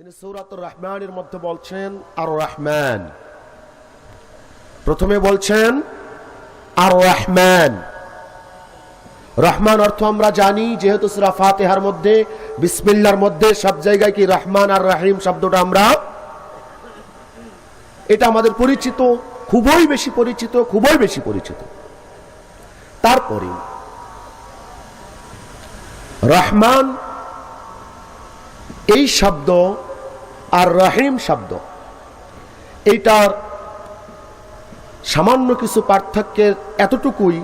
তিনি সৌরাত রহমানের মধ্যে বলছেন আর রহমান প্রথমে বলছেন আর রহমান রহমান অর্থ আমরা জানি, যেহেতু সুরা ফাতেহার মধ্যে, বিসমিল্লার মধ্যে সব জায়গায় কি রহমান আর রাহিম শব্দটা আমরা, এটা আমাদের পরিচিত, খুবই বেশি পরিচিত, খুবই বেশি পরিচিত। তারপরে, রহমান, এই শব্দ আর রহিম শব্দ। এইটার সামান্য কিছু পার্থক্যের এতটুকুই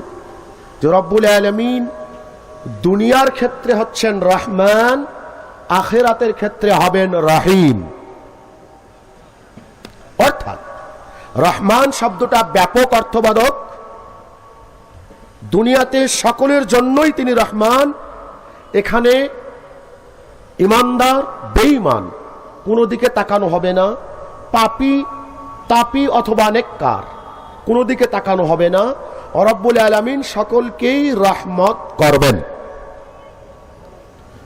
যে রব্বুল আলমিন দুনিয়ার ক্ষেত্রে হচ্ছেন রহমান, আখেরাতের ক্ষেত্রে হবেন রহিম। অর্থাৎ রহমান শব্দটা ব্যাপক অর্থবাদক। দুনিয়াতে সকলের জন্যই তিনি রহমান, এখানে ইমানদার, বেঈমান কোনো দিকে তাকানো হবে না, পাপি, তাপি অথবা নেককার। কোনো দিকে তাকানো হবে না, অরব্বুল আলমিন সকলকেই রহমত করবেন।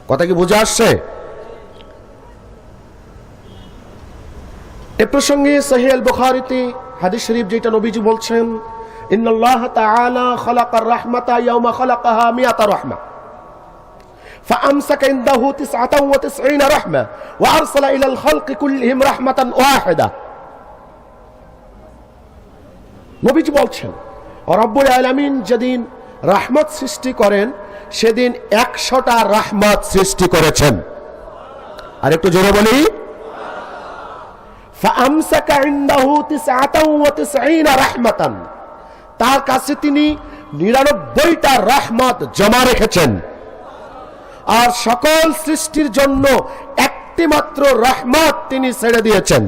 কথা কি বুঝে আসছে? এ প্রসঙ্গে সহিয়াল বুখারিতে হাদিস শরীফ যেটা নবীজি বলছেন, ইন্নাল্লাহ তাআলা খালাকার রাহমাতা ইয়াউমা খালাকাহা মিয়াতা রাহমা। فأمسك عنده تسعة وتسعين رحمة وأرسل إلى الخلق كلهم رحمة واحدة নবীজি বলছেন রব্বুল আলামিন যেদিন রাহমত সৃষ্টি করেন সেদিন একশোটা রাহমত সৃষ্টি করেছেন আর একটু জোরে বলি فأمسك عنده تسعة وتسعين رحمة তার কাছে তিনি নিরানব্বইটা রাহমত জমা রেখেছেন আর সকল সৃষ্টির জন্য একটি মাত্র রহমত তিনি ছেড়ে দিয়েছেন।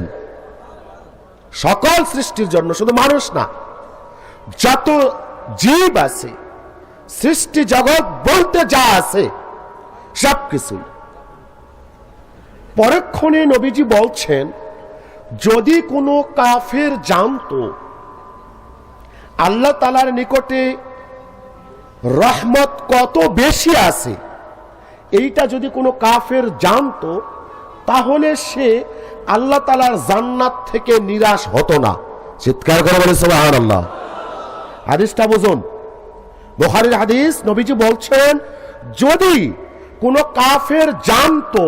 সকল সৃষ্টির জন্য, শুধু মানুষ না, যত জীব আছে, সৃষ্টি জগৎ বলতে যা আছে সবকিছু পরক্ষণে নবীজি বলছেন, যদি কোনো কাফের জানতো, আল্লাহ তালার নিকটে রহমত কত বেশি আছে এইটা যদি কোনো কাফের জানতো, তাহলে সে আল্লাহ তালার জান্নাত থেকে নিরাশ হতো না। চিৎকার করে বলে সোহান আল্লাহ হাদিসটা বুঝুন। বোখারির হাদিস, নবীজি বলছেন, যদি কোনো কাফের জানতো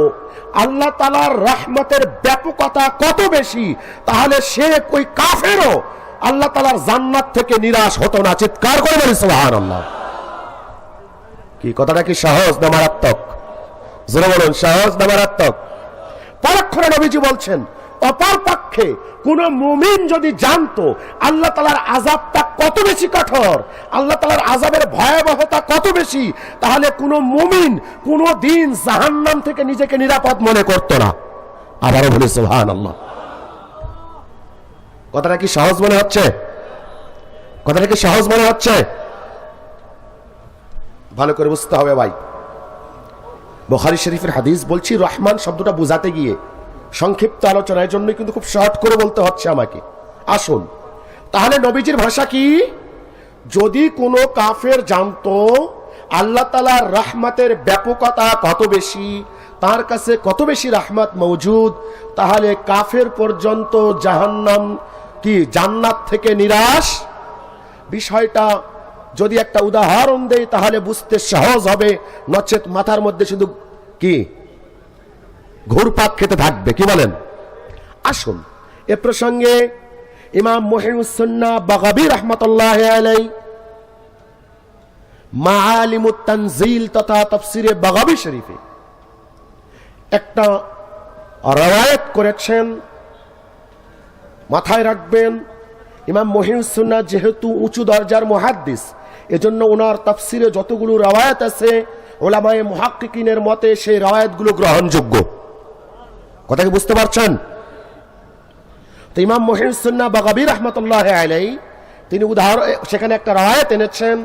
আল্লাহ তালার রহমতের ব্যাপকতা কত বেশি, তাহলে সে ওই কাফেরও আল্লাহ তালার জান্নাত থেকে নিরাশ হতো না। চিৎকার করে বলে সোহান আল্লাহ কি? কথাটা কি সহজ না মারাত্মক? জোরে বলুন সহজ না মারাত্মক? পরক্ষণে নবীজি বলছেন, অপর পক্ষে কোন মুমিন যদি জানতো আল্লাহ তালার আজাবটা কত বেশি কঠোর, আল্লাহ তালার আজাবের ভয়াবহতা কত বেশি, তাহলে কোন মুমিন কোন দিন জাহান্নাম থেকে নিজেকে নিরাপদ মনে করতো না। আবারও বলে সুহান আল্লাহ কথাটা কি সহজ মনে হচ্ছে? কথাটা কি সহজ মনে হচ্ছে? ভালো করে বুঝতে হবে ভাই। বখারি শরীফের হাদিস বলছি, রহমান শব্দটা বোঝাতে গিয়ে সংক্ষিপ্ত আলোচনার জন্য কিন্তু খুব শর্ট করে বলতে হচ্ছে আমাকে। আসুন, তাহলে নবীজির ভাষা কি? যদি কোনো কাফের জানতো আল্লাহ তালার রাহমাতের ব্যাপকতা কত বেশি, তার কাছে কত বেশি রাহমাত মৌজুদ তাহলে কাফের পর্যন্ত জাহান্নাম কি, জান্নাত থেকে নিরাশ? বিষয়টা যদি একটা উদাহরণ দেই, তাহলে বুঝতে সহজ হবে। নচেত মাথার মধ্যে শুধু কি? ঘুরপাক খেতে থাকবে, কি বলেন? আসুন, এ প্রসঙ্গে ইমাম মহিউসন্না বাগাবি রহমতুল্লাহ আলাই তানজিল তথা তফসিরে বাগাবি শরীফে একটা রওয়ায়াত করেছেন। মাথায় রাখবেন, ইমাম মহিউসন্না যেহেতু উঁচু দরজার মহাদ্দিস এজন্য ওনার তাফসিরে যতগুলো রাওয়ায়াত আছে, ওলামায়ে মুহাক্কিকিনের মতে সেই রাওয়ায়াতগুলো গ্রহণযোগ্য। কথা কি বুঝতে পারছেন? তো ইমাম মহিউসন্না বাগাবি রহমতুল্লাহ আলাই তিনি উদাহরণ সেখানে একটা রাওয়ায়াত এনেছেন,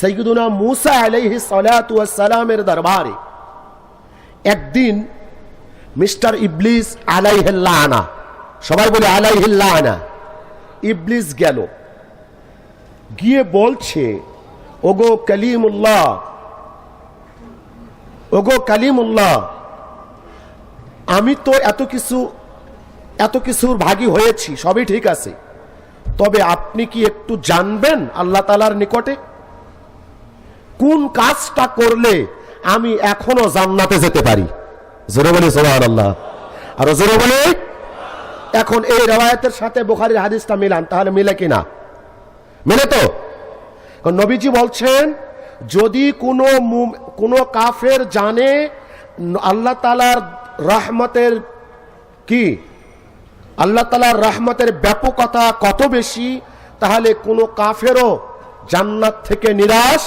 সৈয়দুনা মুসা আলাইহি সালাতু সালামের দরবারে, একদিন মিস্টার ইবলিস আলাইহিল্লানা সবাই বলে আলাইহিল্লানা ইবলিস গেল। গিয়ে বলছে, ওগো কালিমুল্লাহ ওগো কালিমুল্লাহ, আমি তো এত কিছু, এত কিছুর ভাগী হয়েছি, সবই ঠিক আছে। তবে আপনি কি একটু জানবেন আল্লাহ তালার নিকটে? কোন কাজটা করলে আমি এখনও জান্নাতে যেতে পারি? জোরে বলি সোহান আল্লাহ আর জোরে বলি। এখন এই রেওয়ায়তের সাথে বুখারির হাদিসটা মিলান, তাহলে মিলে কিনা? মেলে তো। নবীজি বলছেন, যদি কোনো কোনো কাফের জানে আল্লাহ তালার রহমতের কি, আল্লাহ তালার রহমতের ব্যাপকতা কত বেশি, তাহলে কোনো কাফেরও জান্নাত থেকে নিরাশ।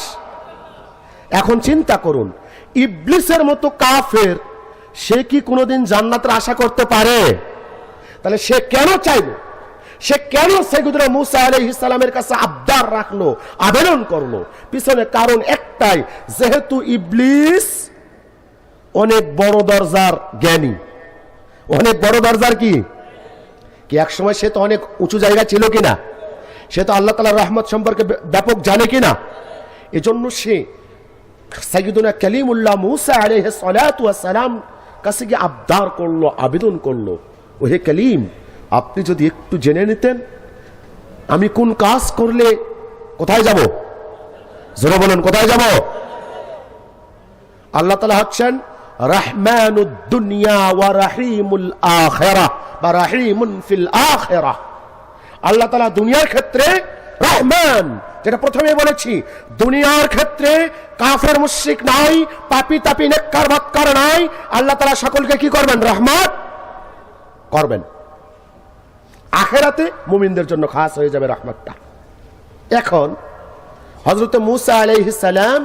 এখন চিন্তা করুন, ইবলিসের মতো কাফের, সে কি কোনোদিন জান্নাতের আশা করতে পারে? তাহলে সে কেন চাইলো সে কেন সেগুদরা মুসা আলহ ইসলামের কাছে আবদার রাখল, আবেদন করল? পিছনে কারণ একটাই, যেহেতু ইবলিস অনেক বড় দরজার জ্ঞানী। অনেক বড় দরজার কি? কি এক সময় সে তো অনেক উঁচু জায়গা ছিল কিনা? সে তো আল্লাহ তালার রহমত সম্পর্কে ব্যাপক জানে কিনা? এজন্য সে সাইয়িদুনা কালিমুল্লাহ মুসা ওয়াস সালাম কাছে গিয়ে আবদার করল, আবেদন করল ও হে কালিম আপনি যদি একটু জেনে নিতেন, আমি কোন কাজ করলে কোথায় যাব? জোরে বলেন, কোথায় যাব? আল্লাহ তালা হচ্ছেন রাহিমুন দুনিয়ার ক্ষেত্রে রহমান, যেটা বলেছি, দুনিয়ার ক্ষেত্রে নাই নাই সকলকে কি করবেন? রহমত করবেন। আখেরাতে মুমিনদের জন্য খাস হয়ে যাবে রহমতটা। এখন হজরত মুসা আলাইহিস সালাম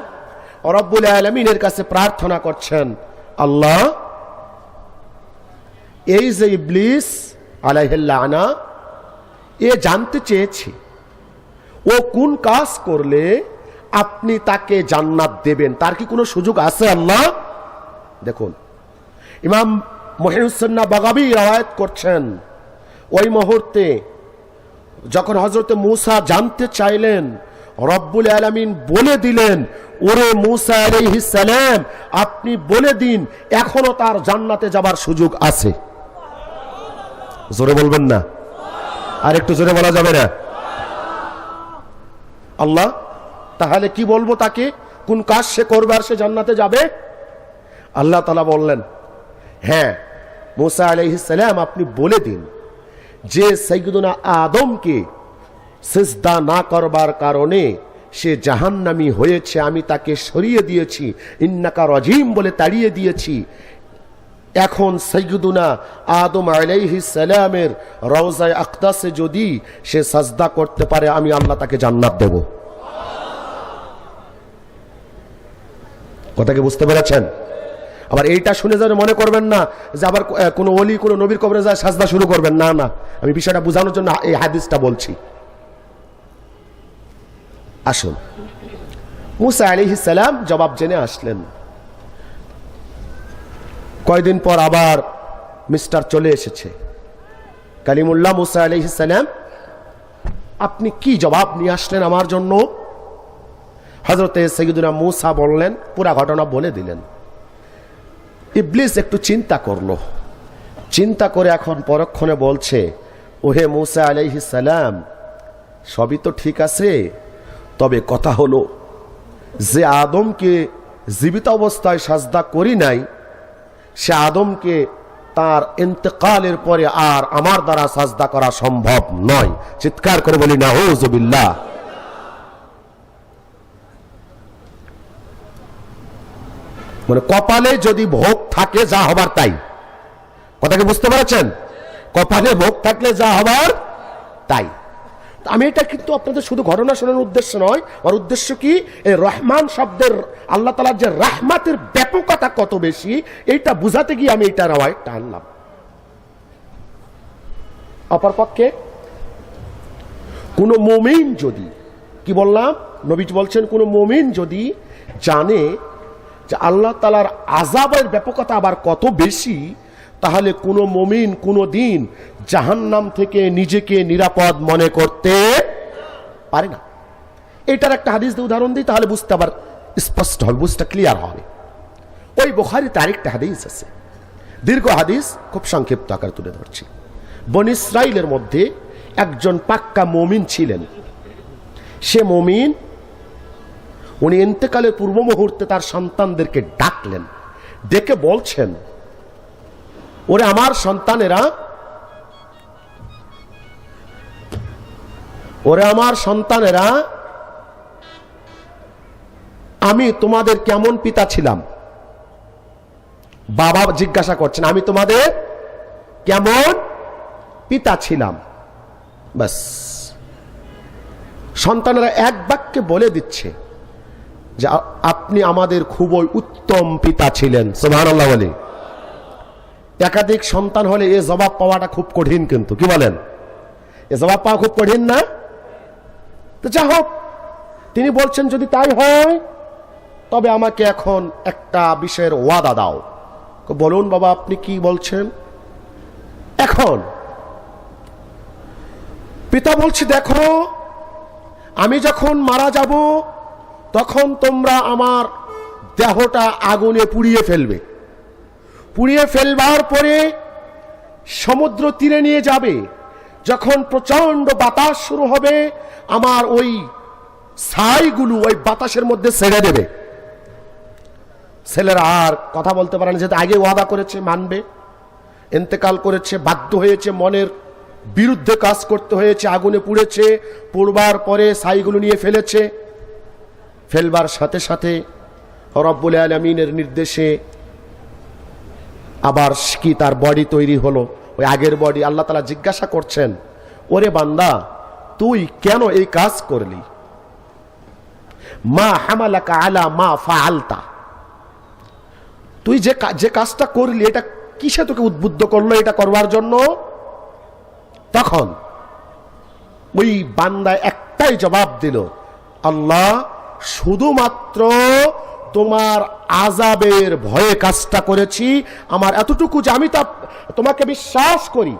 রব্বুল আলমিনের কাছে প্রার্থনা করছেন, আল্লাহ, এই যে ইবলিস আলাইহিল্লানা এ জানতে চেয়েছি। ও কোন কাজ করলে আপনি তাকে জান্নাত দেবেন? তার কি কোনো সুযোগ আছে আল্লাহ? দেখুন, ইমাম মহিউসন্না বাগাবি রায়ত করছেন ওই মুহূর্তে যখন হজরত মুসা জানতে চাইলেন, রব্বুল আলমিন বলে দিলেন, ওরে মুসা সালাম, আপনি বলে দিন, এখনও তার জান্নাতে যাবার সুযোগ আছে। জোরে বলবেন না? আর একটু জোরে বলা যাবে না? আল্লাহ, তাহলে কি বলব তাকে? কোন কাজ সে করবে আর সে জান্নাতে যাবে? আল্লাহ তালা বললেন হ্যাঁ মুসা আলাইহিসাল্লাম আপনি বলে দিন। যে সৈয়দুনা আদমকে সিজদা না করবার কারণে সে জাহান্নামি হয়েছে, আমি তাকে সরিয়ে দিয়েছি, ইন্নাকা রজিম বলে তাড়িয়ে দিয়েছি। এখন সৈয়দুনা আদম আলাইহি সালামের রওজায় আখতাসে যদি সে সাজদা করতে পারে, আমি আল্লাহ তাকে জান্নাত দেব। কথাকে বুঝতে পেরেছেন? আবার এইটা শুনে যেন মনে করবেন না যে আবার কোনো অলি কোনো নবীর কবরে যায় সাজদা শুরু করবেন। না না। আমি বিষয়টা বোঝানোর জন্য এই হাদিসটা বলছি। আসুন। মুসা আলিহিস সালাম জবাব জেনে আসলেন। কয়দিন পর আবার মিস্টার চলে এসেছে। কালিমুল্লাহ মুসা আলহিসাল্লাম আপনি কি জবাব নিয়ে আসলেন আমার জন্য? হজরতে সৈয়দুনা মুসা বললেন, পুরা ঘটনা বলে দিলেন। ইবলিস একটু চিন্তা করল। চিন্তা করে এখন পরক্ষণে বলছে, ওহে মুসা আলাইহিসাল্লাম সবই তো ঠিক আছে, তবে কথা হলো, যে আদমকে জীবিত অবস্থায় সাজদা করি নাই, সে আদমকে তার ইন্তেকালের পরে আর আমার দ্বারা সাজদা করা সম্ভব নয়। চিৎকার করে বলি না হুজুবিল্লাহ মানে কপালে যদি ভোগ থাকে যা হবার তাই। কথাকে বুঝতে পেরেছেন? কপালে ভোগ থাকলে যা হবার তাই। আমি এটা কিন্তু আপনাদের শুধু ঘটনা শোনানোর উদ্দেশ্য নয়, আমার উদ্দেশ্য কি? এই রহমান শব্দের আল্লাহ তালার যে রাহমাতের ব্যাপকতা কত বেশি, এইটা বুঝাতে গিয়ে আমি এটা রাওয়ায় টানলাম। অপরপক্ষে, কোনো মমিন যদি, কি বললাম? নবীজ বলছেন, কোনো মমিন যদি জানে যে আল্লাহ তালার আজাবের ব্যাপকতা আবার কত বেশি, তাহলে কোনো মমিন, কোনো দিন জাহান্নাম থেকে নিজেকে নিরাপদ মনে করতে পারে না। এটার একটা হাদিস দিয়ে উদাহরণ দিই, তাহলে বুঝতে আবার স্পষ্ট হবে, বুঝতে ক্লিয়ার হবে। ওই বোখারিতে আরেকটা হাদিস আছে। দীর্ঘ হাদিস, খুব সংক্ষিপ্ত আকার তুলে ধরছি। বন ইসরাইলের মধ্যে একজন পাক্কা মমিন ছিলেন। সে মমিন উনি ইন্তেকালের পূর্ব মুহূর্তে তার সন্তানদেরকে ডাকলেন। ডেকে বলছেন, ওরে আমার সন্তানেরা, ওরে আমার সন্তানেরা, আমি তোমাদের কেমন পিতা ছিলাম? বাবা জিজ্ঞাসা করছেন, আমি তোমাদের কেমন পিতা ছিলাম? বাস সন্তানেরা এক বাক্যে বলে দিচ্ছে যে আপনি আমাদের খুবই উত্তম পিতা ছিলেন। সোহান আল্লাহ বলে। একাধিক সন্তান হলে এ জবাব পাওয়াটা খুব কঠিন কিন্তু, কি বলেন? এ জবাব পাওয়া খুব কঠিন না? তো যা হোক, তিনি বলছেন, যদি তাই হয়, তবে আমাকে এখন একটা বিষয়ের ওয়াদা দাও। বলুন বাবা, আপনি কি বলছেন? এখন। পিতা বলছি, দেখো, আমি যখন মারা যাব তখন তোমরা আমার দেহটা আগুনে পুড়িয়ে ফেলবে। পুড়িয়ে ফেলবার পরে সমুদ্র তীরে নিয়ে যাবে। যখন প্রচণ্ড বাতাস শুরু হবে, আমার ওই ছাইগুলো ওই বাতাসের মধ্যে ছেড়ে দেবে। ছেলেরা আর কথা বলতে পারে না, যেহেতু আগে ওয়াদা করেছে, মানবে। এন্তেকাল করেছে, বাধ্য হয়েছে, মনের বিরুদ্ধে কাজ করতে হয়েছে, আগুনে পুড়েছে, পুড়বার পরে ছাইগুলো নিয়ে ফেলেছে। ফেলবার সাথে সাথে রব্বুল আলমিনের নির্দেশে আবার কি তার বডি তৈরি হলো? ওই আগের বডি আল্লাহ তালা জিজ্ঞাসা করছেন, ওরে বান্দা, তুই কেন এই কাজ করলি? মা হামালাকা আলা মা ফাআলতা। তুই যে যে কাজটা করলি, এটা কিসে তোকে উদ্বুদ্ধ করল এটা করবার জন্য? তখন ওই বান্দা একটাই জবাব দিল, আল্লাহ শুধুমাত্র তোমার আজাবের ভয়ে কাজটা করেছি। আমার এতটুকু যে আমি তা তোমাকে বিশ্বাস করি।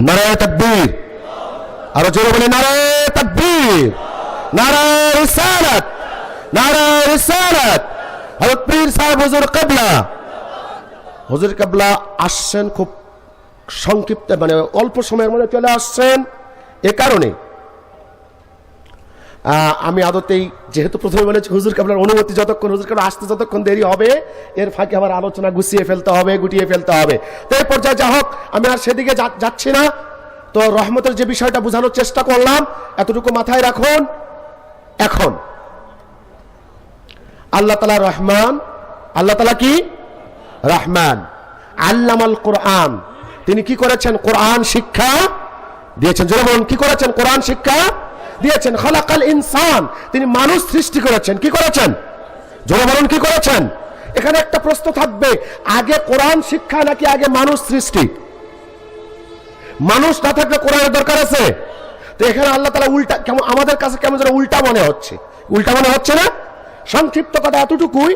নারায় তকবীর। আরও জোরে বলে, নারায় তকবীর। নারায় রিসালাত। নারায় রিসালাত। হযরত সাহেব হুজুর কিবলা। হুজুর কাবলা আসছেন খুব সংক্ষিপ্ত মানে অল্প সময়ের মধ্যে চলে আসছেন। এ কারণে আমি আদতেই যেহেতু প্রথমে বলেছি হুজুর কাবলার অনুমতি যতক্ষণ হুজুর কাবলা আসতে যতক্ষণ দেরি হবে, এর ফাঁকে আবার আলোচনা গুছিয়ে ফেলতে হবে, গুটিয়ে ফেলতে হবে। তো এই পর্যায়ে যা হোক, আমি আর সেদিকে যাচ্ছি না। তো রহমতের যে বিষয়টা বোঝানোর চেষ্টা করলাম, এতটুকু মাথায় রাখুন। এখন, আল্লাহ তালা রহমান, আল্লাহ তালা কি? রহমান। আল্লামাল কোরআন। তিনি কি করেছেন? কোরআন শিক্ষা দিয়েছেন যেমন কি করেছেন? কোরআন শিক্ষা দিয়েছেন। খালাকাল ইনসান, তিনি মানুষ সৃষ্টি করেছেন। কি করেছেন? বলুন কি করেছেন? এখানে একটা প্রশ্ন থাকবে, আগে কোরআন শিক্ষা নাকি আগে মানুষ সৃষ্টি? মানুষ না থাকলে কোরআনের দরকার আছে? তো এখানে আল্লাহ তালা উল্টা, কেমন, আমাদের কাছে কেমন যেন উল্টা মনে হচ্ছে। উল্টা মনে হচ্ছে না? সংক্ষিপ্ত কথা এতটুকুই।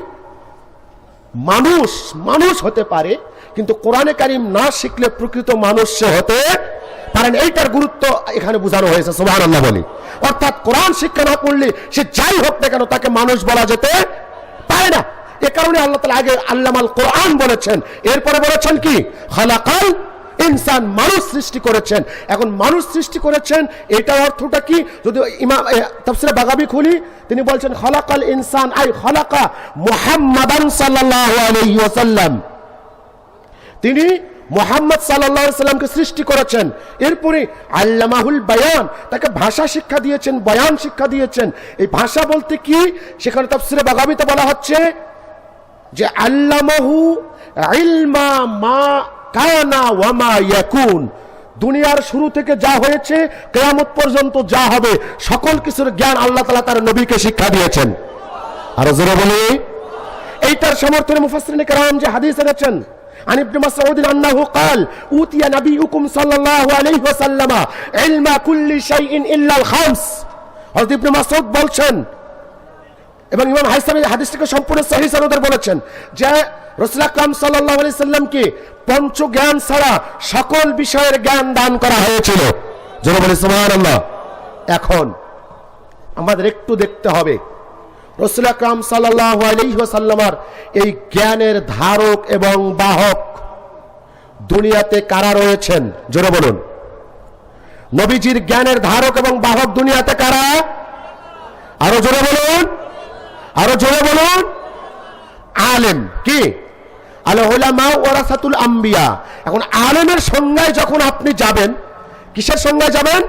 মানুষ মানুষ হতে পারে, কিন্তু কোরআনে কারিম না শিখলে প্রকৃত মানুষ সে হতে পারেন এইটার গুরুত্ব এখানে বোঝানো হয়েছে সুবাহ আল্লাহ বলি। অর্থাৎ কোরআন শিক্ষা না করলে সে যাই হোক না কেন তাকে মানুষ বলা যেতে পারে না। এ কারণে আল্লাহ তালা আগে আল্লামাল কোরআন বলেছেন। এরপরে বলেছেন কি? খালাকাল ইনসান মানুষ সৃষ্টি করেছেন। এখন মানুষ সৃষ্টি করেছেন, এটার অর্থটা কি? যদি ইমাম তাফসিরে বাগাবি খুলি, তিনি বলছেন, খলাকাল ইনসান, আই খলাকা মুহাম্মাদান সাল্লাল্লাহু আলাইহি ওয়াসাল্লাম। তিনি মোহাম্মদ সাল্লাহ সাল্লামকে সৃষ্টি করেছেন। এরপরে আল্লামাহুল বায়ান, তাকে ভাষা শিক্ষা দিয়েছেন, বয়ান শিক্ষা দিয়েছেন। এই ভাষা বলতে কি? সেখানে তাফসিরে বাগাবিতে বলা হচ্ছে যে, আল্লামাহু ইলমা মা কানা ওয়ামা ইয়াকুন। দুনিয়ার শুরু থেকে যা হয়েছে, কেয়ামত পর্যন্ত যা হবে, সকল কিছুর জ্ঞান আল্লাহ তালা তার নবীকে শিক্ষা দিয়েছেন। আরও জোরে বলি এইটার সমর্থনে মুফাসসিরিন কেরাম যে হাদিস এনেছেন عن ابن مسعود أنه قال أوتي نبيكم صلى الله عليه وسلم علم كل شيء إلا الخمس হযরত ইবনে মাসউদ বলছেন এবং ইমাম হাইসামি হাদিসটিকে সম্পূর্ণ সহি সনদের বলেছেন যে রসুল আকরাম সাল্লাল্লাহু আলাইহি সাল্লামকে পঞ্চ জ্ঞান ছাড়া সকল বিষয়ের জ্ঞান দান করা হয়েছিল যেন বলি সুবহানাল্লাহ এখন আমাদের একটু দেখতে হবে রসুল আকরাম সাল্লাহ এই জ্ঞানের ধারক এবং বাহক দুনিয়াতে কারা রয়েছেন? জোরে বলুন। নবীজির জ্ঞানের ধারক এবং বাহক দুনিয়াতে কারা? আরও জোরে বলুন। আরও জোরে বলুন। আলেম কি? ওরাসাতুল আম্বিয়া। এখন আলেমের সংজ্ঞায় যখন আপনি যাবেন, কিসের সংজ্ঞায় যাবেন?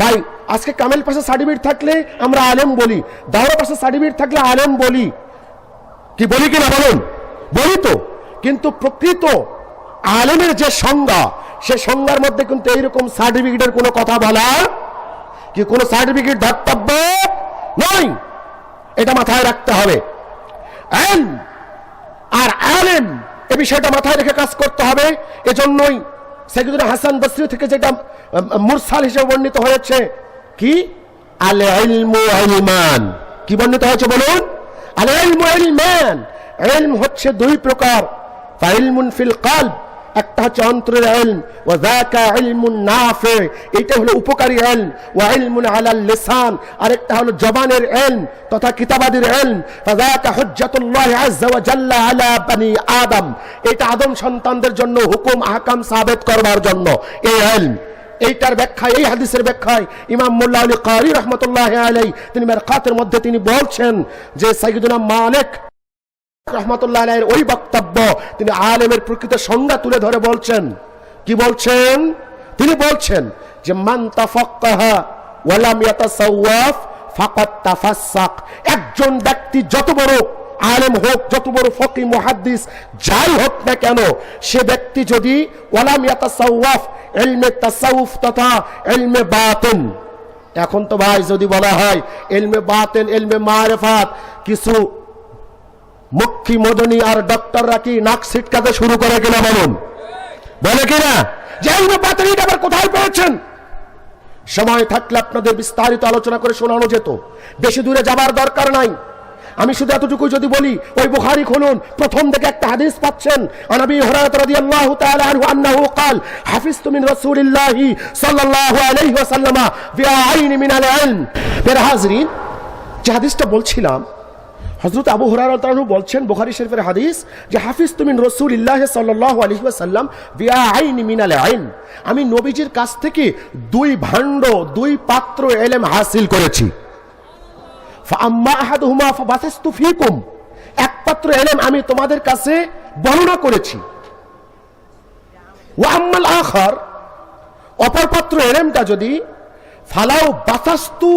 ভাই, আজকে কামেল পাশে সার্টিফিকেট থাকলে আমরা আলেম বলি দাওরা পাশে সার্টিফিকেট থাকলে আলেম বলি। কি বলি কিনা বলুন? বলি তো। কিন্তু প্রকৃত আলেমের যে সংজ্ঞা, সে সংজ্ঞার মধ্যে কিন্তু এইরকম সার্টিফিকেটের কোনো কথা বলা কি কোনো সার্টিফিকেট ধর্তব্য নয় এটা মাথায় রাখতে হবে। আর আলেম এ বিষয়টা মাথায় রেখে কাজ করতে হবে। এজন্যই সাইকুদুল হাসান বসরি থেকে যেটা মুরসাল হিসেবে বর্ণিত হয়েছে, কি? আল ইলমু ইলমান। কি বর্ণিত হয়েছে বলুন? আল ইলমু ইলমান। ইলম হচ্ছে দুই প্রকার। ফাইলমুন ফিল কলব একটা হচ্ছে অন্তরের ইলম ওয়া যাকা ইলমুন নাফি এটা হলো উপকারী ইলম ওয়া ইলমুন আলাল লিসান, আরেকটা হলো জবানের ইলম তথা কিতাবাদির ইলম ফাযাকা হুজ্জাতুল্লাহ আযজা ওয়া জাল্লা আলা বনি আদম এটা আদম সন্তানদের জন্য হুকুম, আহকাম সাবিত করবার জন্য। এই ইলম এইটার ব্যাখ্যায় এই হাদিসের ব্যাখ্যায় ইমাম মোল্লা আলী কারি রহমতুল্লাহ আলাই তিনি মেরকাতের মধ্যে তিনি বলছেন যে সাইয়্যিদুনা মালিক রহমতুল্লাহ আলাইয়ের ওই বক্তব্য তিনি আলেমের প্রকৃত সংজ্ঞা তুলে ধরে বলছেন। কি বলছেন? তিনি বলছেন যে একজন ব্যক্তি যত বড় আলেম হোক, যত বড় ফকি মুহাদ্দিস, যাই হোক না কেন, সে ব্যক্তি যদি ওয়ালাম ইলমে তাসাউফ তথা ইলমে বাতিন। এখন তো ভাই যদি বলা হয় এলমে বাতেন, ইলমে মারিফাত, কিছু মুখ্যী মদনী আর ডক্টররা কি নাক ছিটকাতে শুরু করে কিনা বলুন বলে কিনা যে এই ব্যাপারে এটা আবার কোথায় পেয়েছেন সময় থাকলে আপনাদের বিস্তারিত আলোচনা করে শোনানো যেত বেশি দূরে যাবার দরকার নাই আমি শুধু এতটুকু যদি বলি ওই বুখারী খুলুন প্রথম থেকে একটা হাদিস পাচ্ছেন আনবী হুরায়রা রাদিয়াল্লাহু তাআলা আনহু আন্নাহু قال حفظت من رسول الله صلى الله عليه وسلم بعين من العلم মেরা হাজরিন যে হাদিসটা বলছিলাম হজরত আবু হুরারু বলছেন বুখারী শরীফের হাদিস যে হাফিজ তুমি তুমিন রসুলিল্লাহ সাল্লাহ আলী ওয়াসাল্লাম বিয়া আইন মিনাল আইন। আমি নবীজির কাছ থেকে দুই ভাণ্ড, দুই পাত্র এলেম হাসিল করেছি। এক এলেম আমি তোমাদের কাছে বর্ণনা করেছি। ওয়া আম্মাল আখার, অপর পাত্র এলেমটা যদি ফালাও বাসাস্তু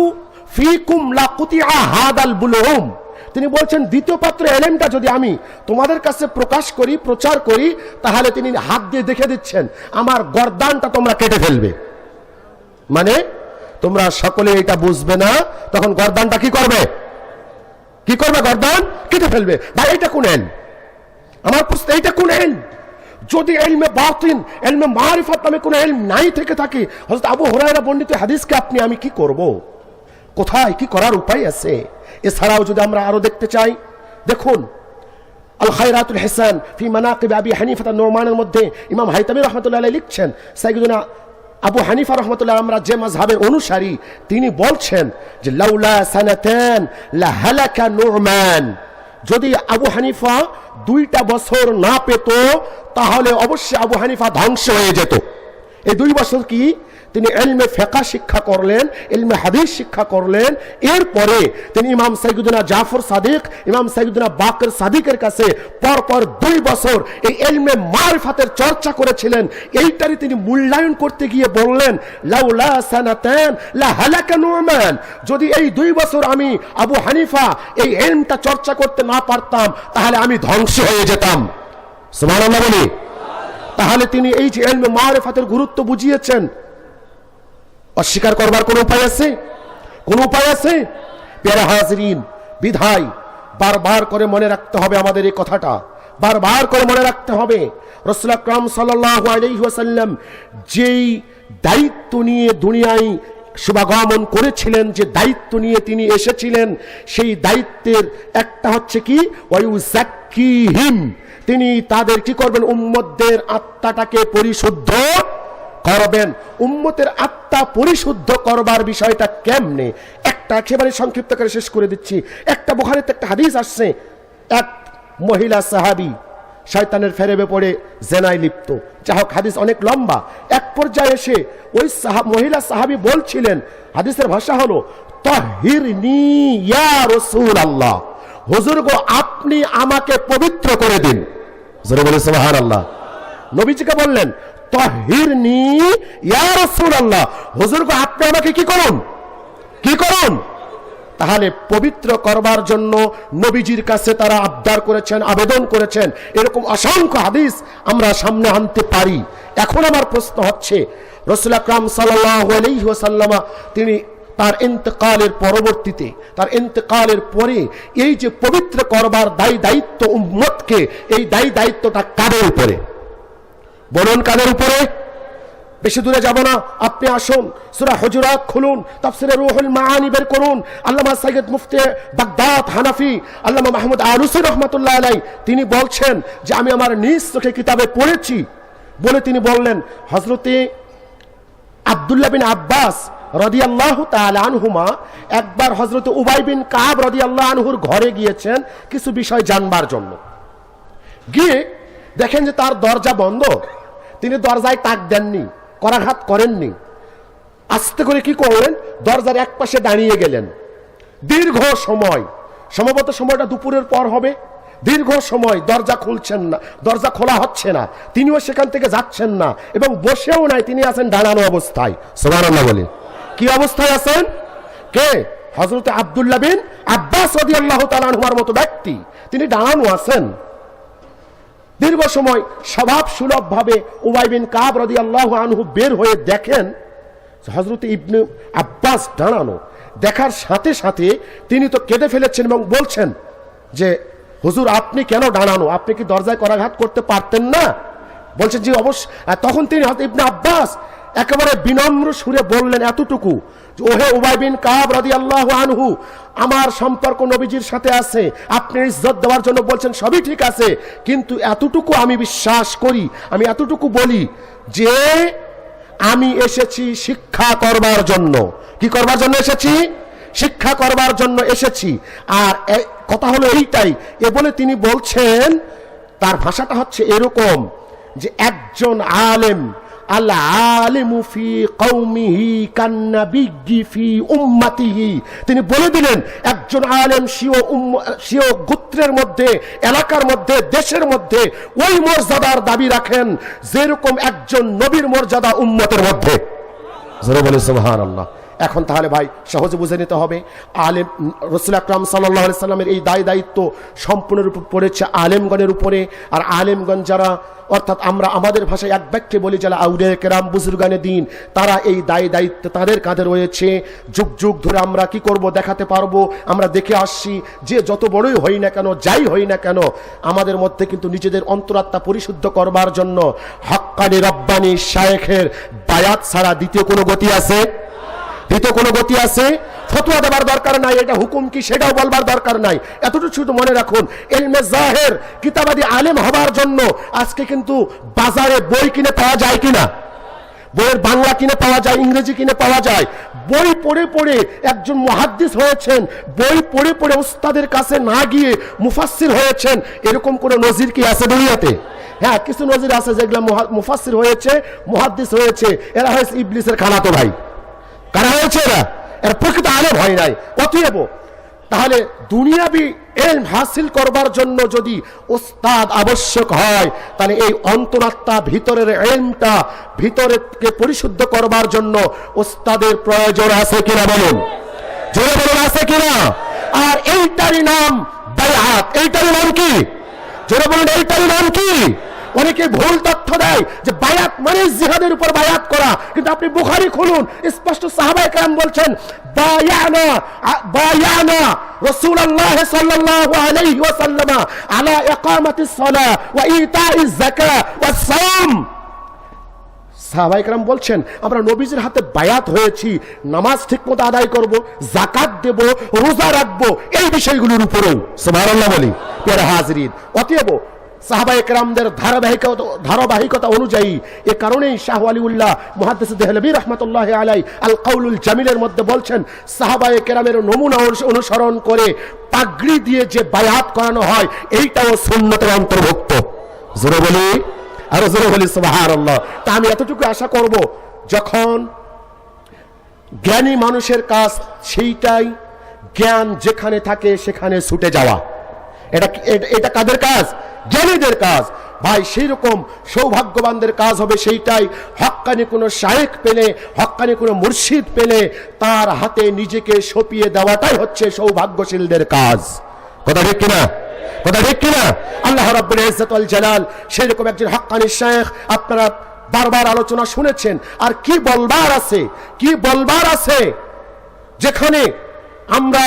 ফিকুম লাকুতিয়া হাদাল বুলুম। তিনি বলছেন, দ্বিতীয় পাত্র এলেমটা যদি আমি তোমাদের কাছে প্রকাশ করি, প্রচার করি, তাহলে তিনি হাত দিয়ে দেখে দিচ্ছেন, আমার গরদানটা তোমরা কেটে ফেলবে। মানে তোমরা সকলে এটা বুঝবে না, তখন গরদানটা কি করবে? কি করবে গরদান? কেটে ফেলবে। ভাই এটা কোন এল? আমার প্রশ্ন, এইটা কোন এল? যদি এলমে বাতিন, এলমে মারিফাত নামে কোনো এলম নাই থেকে থাকে, হযরত আবু হুরায়রা বর্ণিত হাদিসকে আপনি আমি কি করব? কোথায় কি করার উপায় আছে? এছাড়াও যদি আমরা আরও দেখতে চাই, দেখুন আল খায়রাতুল হাসান ফি মানাকিব আবি হানিফা নোমানের মধ্যে ইমাম হাইতামি রহমতুল্লাহ লিখছেন, সাইয়্যিদুনা আবু হানিফা রহমতুল্লাহ আমরা যে মাযহাবের অনুসারী, তিনি বলছেন যে, লাউলা লা যদি আবু হানিফা দুইটা বছর না পেত, তাহলে অবশ্যই আবু হানিফা ধ্বংস হয়ে যেত। এই দুই বছর কি? তিনি এলমে ফেকা শিক্ষা করলেন, এলমে হাদিস শিক্ষা করলেন, এরপরে তিনি ইমাম সাইদুদ্দিনা জাফর সাদিক, ইমাম সাইদুদ্দিনা বাকর সাদিকের কাছে পরপর দুই বছর এই এলমে মারফাতের চর্চা করেছিলেন। এইটারই তিনি মূল্যায়ন করতে গিয়ে বললেন, লাউলা যদি এই দুই বছর আমি আবু হানিফা এই এলমটা চর্চা করতে না পারতাম, তাহলে আমি ধ্বংস হয়ে যেতাম। সুবহানাল্লাহ বলি। তাহলে তিনি এই যে এলমে মারেফাতের গুরুত্ব বুঝিয়েছেন। অস্বীকার করবার কোনো উপায় আছে? কোন উপায় আছে? পেয়ারা হাজরিন বারবার করে মনে রাখতে হবে আমাদের এই কথাটা। বারবার করে মনে রাখতে হবে। রসুল আকরাম সাল্লাম যেই দায়িত্ব নিয়ে দুনিয়ায় শুভাগমন করেছিলেন, যে দায়িত্ব নিয়ে তিনি এসেছিলেন, সেই দায়িত্বের একটা হচ্ছে কি? হিম তিনি তাদের কি করবেন? উম্মতদের আত্মাটাকে পরিশুদ্ধ করবেন। উম্মতের আত্মা পরিশুদ্ধ করবার বিষয়টা কেমনে? একটা একেবারে সংক্ষিপ্ত করে শেষ করে দিচ্ছি। একটা বুখারিতে একটা হাদিস আসছে। এক মহিলা সাহাবী শয়তানের ফেরেবে পড়ে, জেনায় লিপ্ত। যা হোক, হাদিস অনেক লম্বা। এক পর্যায়ে এসে ওই মহিলা সাহাবি বলছিলেন, হাদিসের ভাষা হলো, তহিরনি ইয়া রাসূলুল্লাহ। হুজুর গো আপনি আমাকে পবিত্র করে দিন। জোরে বলে সুবহানাল্লাহ। নবীজিকে বললেন, তহিরনি ইয়া রাসূলুল্লাহ। হুজুর গো, আপনি আমাকে কি করুন? কি করুন? তাহলে পবিত্র করবার জন্য নবীজির কাছে তারা আবদার করেছেন, আবেদন করেছেন। এরকম অসংখ্য হাদিস আমরা সামনে আনতে পারি। এখন আমার প্রশ্ন হচ্ছে, রসুল আকরাম সাল্লাহ তিনি তার ইন্তকালের পরবর্তীতে, তার ইন্তকালের পরে এই যে পবিত্র করবার দায়ী দায়িত্ব উম্মতকে, এই দায়ী দায়িত্বটা কাদের উপরে? বলুন কাদের উপরে? বেশি দূরে যাব না। আপনি আসুন, সুরা হজুরাত খুলুন, তাফসিরে রুহুল মাআনি বের করুন। আল্লামা সাইয়্যিদ মুফতি বাগদাদ হানাফি, আল্লামা মাহমুদ আলুসি রহমাতুল্লাহ আলাই তিনি বলছেন যে আমি আমার নিজ চোখে কিতাবে পড়েছি। বলে তিনি বললেন হজরতে আব্দুল্লাহ বিন আব্বাস রদিয়াল্লাহু তাআলা আনহুমা, একবার হজরত উবাই বিন কাব রদিয়াল্লাহু আনহুর ঘরে গিয়েছেন কিছু বিষয় জানবার জন্য। গিয়ে দেখেন যে তার দরজা বন্ধ। তিনি দরজায় তাক দেননি, করাঘাত করেননি। আস্তে করে কি করলেন? দরজার এক পাশে দাঁড়িয়ে গেলেন। দীর্ঘ সময়, সম্ভবত সময়টা দুপুরের পর হবে। দীর্ঘ সময় দরজা খুলছেন না, দরজা খোলা হচ্ছে না। তিনিও সেখান থেকে যাচ্ছেন না এবং বসেও নাই, তিনি আছেন দাঁড়ানো অবস্থায়। সোমারান্না বলে কি অবস্থায় আছেন? কে? হজরত আবদুল্লাহ বিন আব্বাস রদি মতো ব্যক্তি। তিনি দাঁড়ানো আছেন। দীর্ঘ সময় স্বভাব সুলভ ভাবে উবাই বিন কাব রদি আল্লাহ আনহু বের হয়ে দেখেন হজরত ইবনে আব্বাস দাঁড়ানো দেখার সাথে সাথে তিনি তো কেঁদে ফেলেছেন এবং বলছেন যে, হুজুর, আপনি কেন দাঁড়ানো আপনি কি দরজায় করাঘাত করতে পারতেন না? বলছেন যে অবশ্য তখন তিনি ইবনে আব্বাস একেবারে বিনম্র সুরে বললেন এতটুকু ওহে উবাই বিন কাব রাদি আল্লাহ আনহু, আমার সম্পর্ক নবীজির সাথে আছে, আপনি ইজ্জত দেওয়ার জন্য বলছেন সবই ঠিক আছে, কিন্তু এতটুকু আমি বিশ্বাস করি, আমি এতটুকু বলি যে আমি এসেছি শিক্ষা করবার জন্য। কি করবার জন্য এসেছি? শিক্ষা করবার জন্য এসেছি। আর কথা হলো এইটাই, এ বলে তিনি বলছেন, তার ভাষাটা হচ্ছে এরকম যে, একজন আলেম আল আলিমু ফি কৌমিহি কান্নাবিজ্ঞি ফি উম্মাতিহি। তিনি বলে দিলেন, একজন আলেম সিও সিও গোত্রের মধ্যে, এলাকার মধ্যে, দেশের মধ্যে ওই মর্যাদার দাবি রাখেন যেরকম একজন নবীর মর্যাদা উম্মতের মধ্যে। বলে সুবহানাল্লাহ। এখন তাহলে ভাই সহজে বুঝে নিতে হবে। আলেম, রসুল আকরাম সাল্লাহ সাল্লামের এই দায় দায়িত্ব সম্পূর্ণরূপে পড়েছে আলেমগণের উপরে। আর আলেমগণ যারা, অর্থাৎ আমরা আমাদের ভাষায় এক ব্যক্তি বলি, যারা আউরে কেরাম, বুজুর্গানে দিন, তারা এই দায় দায়িত্ব তাদের কাঁধে রয়েছে। যুগ যুগ ধরে আমরা কি করব, দেখাতে পারব, আমরা দেখে আসছি যে যত বড়ই হই না কেন, যাই হই না কেন, আমাদের মধ্যে কিন্তু নিজেদের অন্তরাত্মা পরিশুদ্ধ করবার জন্য হক্কানি রব্বানি শায়েখের বায়াত ছাড়া দ্বিতীয় কোনো গতি আছে? দ্বিতীয় কোনো গতি আছে? ফতোয়া দেবার দরকার নাই, এটা হুকুম কি, সেটাও বলবার দরকার নাই। এতটুকু শুধু মনে রাখুন, এলমে জাহের কিতাবাদি আলেম হবার জন্য আজকে কিন্তু বাজারে বই কিনে পাওয়া যায় কিনা? বইয়ের বাংলা কিনে পাওয়া যায়, ইংরেজি কিনে পাওয়া যায়। বই পড়ে পড়ে একজন মহাদ্দিস হয়েছেন, বই পড়ে পড়ে উস্তাদের কাছে না গিয়ে মুফাসসির হয়েছেন। এরকম কোনো নজির কি আছে দুনিয়াতে? হ্যাঁ কিছু নজির আছে যেগুলো মুফাসসির হয়েছে, মহাদ্দিস হয়েছে। এরা হয়েছে ইবলিসের খালাতো ভাই। কারা হয়েছে এরা? এর প্রকৃত আলেম হয় নাই। অতএব তাহলে দুনিয়াবি এলম হাসিল করবার জন্য যদি ওস্তাদ আবশ্যক হয়, তাহলে এই অন্তরাত্মা ভিতরের এলমটা ভিতরেকে পরিশুদ্ধ করবার জন্য ওস্তাদের প্রয়োজন আছে কিনা বলুন? জোরে বলুন, আছে কিনা? আর এইটারই নাম বায়াত এইটারই নাম কি? জোরে বলুন, এইটারই নাম কি? অনেকে ভুল তথ্য দেয় যে বায়াত মানে জিহাদের উপর বায়াত করা। কিন্তু আপনি বুখারি খুলুন, স্পষ্ট সাহাবায়ে কেরাম বলছেন ওয়া বলছেন, আমরা নবীজির হাতে বায়াত হয়েছি, নামাজ ঠিকমতো আদায় করব জাকাত দেব, রোজা রাখব, এই বিষয়গুলোর উপরেও। সুবহানাল্লাহ বলি পেয়ারা হাজরিন, অতএব সাহাবা একরামদের ধারাবাহিকতা ধারাবাহিকতা অনুযায়ী, এ কারণেই শাহ আলিউল্লাহ মহাদ্দেস দেহলবী রহমতুল্লাহ আলাই আল কাউলুল জামিলের মধ্যে বলছেন, সাহাবা একরামের নমুনা অনুসরণ করে পাগড়ি দিয়ে যে বায়াত করানো হয়, এইটাও সুন্নতের অন্তর্ভুক্ত। জোরে বলি, আরও জোরে বলি তা আমি এতটুকু আশা করব, যখন জ্ঞানী মানুষের কাজ সেইটাই, জ্ঞান যেখানে থাকে সেখানে ছুটে যাওয়া। এটা- এটা কাদের কাজ? জ্ঞানীদের কাজ। ভাই সেই রকম সৌভাগ্যবানদের কাজ হবে সেইটাই। হক্কানি কোনো শায়েক পেলে হক্কানি কোনো মুর্শিদ পেলে, তার হাতে নিজেকে সঁপিয়ে দেওয়াটাই হচ্ছে সৌভাগ্যশীলদের কাজ। কথা ঠিক কিনা? কথা ঠিক কিনা? আল্লাহ রাব্বুল ইজ্জত জালাল সেই রকম একজন হক্কানি শায়েখ, আপনারা বারবার আলোচনা শুনেছেন। আর কি বলবার আছে? কি বলবার আছে? যেখানে আমরা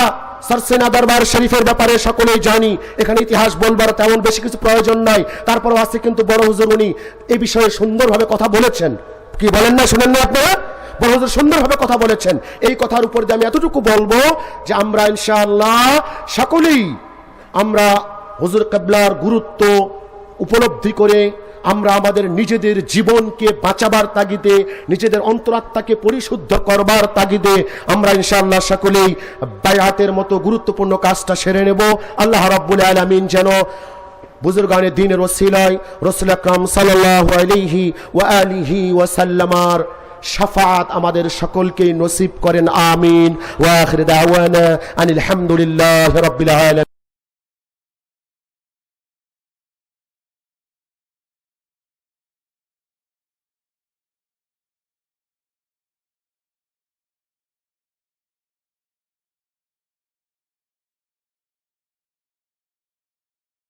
সরসেনা দরবার শরীফের ব্যাপারে সকলেই জানি। এখানে ইতিহাস বলবার তেমন বেশি কিছু প্রয়োজন নাই। তারপর আছে কিন্তু বড় হুজুর উনি এই বিষয়ে সুন্দরভাবে কথা বলেছেন। কি বলেন না, শুনেন না আপনারা? বড় হুজুর সুন্দরভাবে কথা বলেছেন। এই কথার উপর দিয়ে আমি এতটুকু বলব যে আমরা ইনশাআল্লাহ সকলেই আমরা হুজুর কেবলার গুরুত্ব উপলব্ধি করে আমরা আমাদের নিজেদের জীবনকে বাঁচাবার তাগিদে, নিজেদের অন্তরাত্মাকে পরিশুদ্ধ করবার তাগিদে আমরা ইনশাআল্লাহ সকলেই বায়াতের মতো গুরুত্বপূর্ণ কাজটা সেরে নেব। আল্লাহ রাব্বুল আলামিন যেন বুজুর্গানের দিনের ওসিলায় রসুল আকরাম সাল্লাল্লাহু আলাইহি ওয়া আলিহি ওয়া সাল্লামার শাফাত আমাদের সকলকে নসিব করেন, আমিন। ওয়া আখির দাওয়ানা আনিল হামদুলিল্লাহি আলামিন।